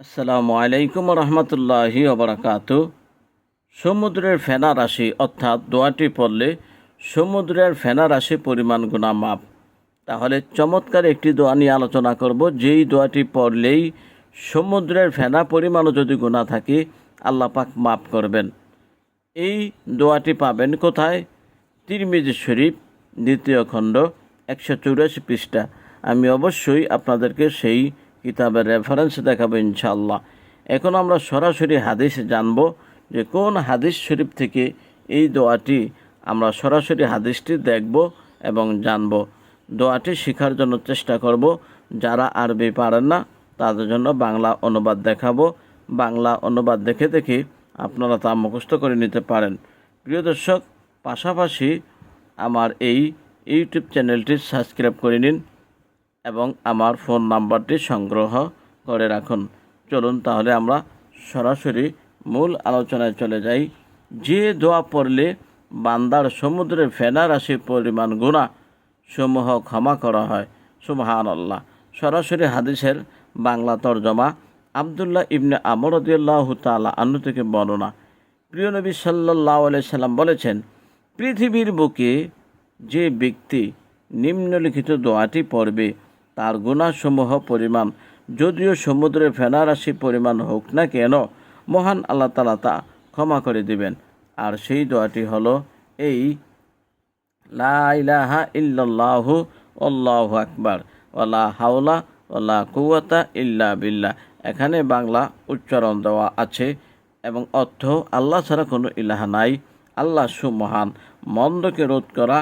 আসসালামু আলাইকুম রহমতুল্লাহি ওবরাকাত। সমুদ্রের ফেনা রাশি, অর্থাৎ দোয়াটি পড়লে সমুদ্রের ফেনা রাশি পরিমাণ গুণা মাপ তাহলে চমৎকার একটি দোয়া নিয়ে আলোচনা করব। যেই দোয়াটি পড়লেই সমুদ্রের ফেনা পরিমাণও যদি গুণা থাকে, আল্লাহ পাক মাফ করবেন। এই দোয়াটি পাবেন কোথায়? তিরমিজি শরীফ, দ্বিতীয় খণ্ড, একশো চৌরাশি পৃষ্ঠা। আমি অবশ্যই আপনাদেরকে সেই কিতাবের রেফারেন্স দেখাবো ইনশাল্লাহ এখন আমরা সরাসরি হাদিস জানব যে কোন হাদিস শরীফ থেকে এই দোয়াটি আমরা সরাসরি হাদিসটি দেখব এবং জানব। দোয়াটি শেখার জন্য চেষ্টা করব। যারা আরবি পারেন না, তাদের জন্য বাংলা অনুবাদ দেখাবো। বাংলা অনুবাদ দেখে দেখে আপনারা তা মুখস্থ করে নিতে পারেন। প্রিয় দর্শক, পাশাপাশি আমার এই ইউটিউব চ্যানেলটি সাবস্ক্রাইব করে নিন। এবং আমার ফোন নাম্বারটি সংগ্রহ করে রাখুন। চলুন তাহলে আমরা সরাসরি মূল আলোচনায় চলে যাই। যে দোয়া পড়লে বান্দার সমুদ্রে ফেনা রাশির পরিমাণ গুণা সমূহ ক্ষমা করা হয়। সুবহান আল্লাহ সরাসরি হাদিসের বাংলা তর্জমা আবদুল্লাহ ইবনে আমর রদিয়াল্লাহ তালা আন্নু থেকে বর্ণনা। প্রিয় নবী সাল্লাহ সাল্লাম বলেছেন, পৃথিবীর বুকে যে ব্যক্তি নিম্নলিখিত দোয়াটি পড়বে তার গুণাসমূহ পরিমাণ। যদিও সমুদ্রের ফেনারাশি পরিমাণ হোক না কেন, মহান আল্লাহ তালা তা ক্ষমা করে দিবেন। আর সেই দোয়াটি হলো এই, লা ইলাহা ইল্লাল্লাহু আল্লাহু আকবার ওলা হাওলা ওলা কুয়াতা ইল্লা বিল্লা এখানে বাংলা উচ্চারণ দেওয়া আছে এবং অর্থ আল্লাহ ছাড়া কোনো ইলাহা নাই। আল্লাহ সুমহান, মন্দকে রোধ করা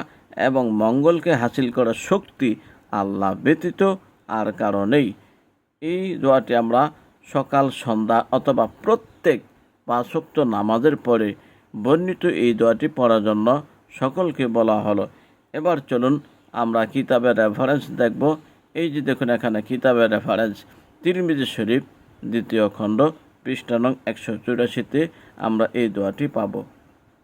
এবং মঙ্গলকে হাসিল করার শক্তি আল্লাহ ব্যতীত আর কারণেই এই দোয়াটি আমরা সকাল, সন্ধ্যা অথবা প্রত্যেক পাঁচক্ত নামাজের পরে বর্ণিত এই দোয়াটি পড়ার জন্য সকলকে বলা হলো। এবার চলুন আমরা কিতাবের রেফারেন্স দেখব। এই যে দেখুন এখানে কিতাবের রেফারেন্স তিরমিজি শরীফ, দ্বিতীয় খণ্ড, পৃষ্ঠা নং একশো চুরাশিতে আমরা এই দোয়াটি পাবো।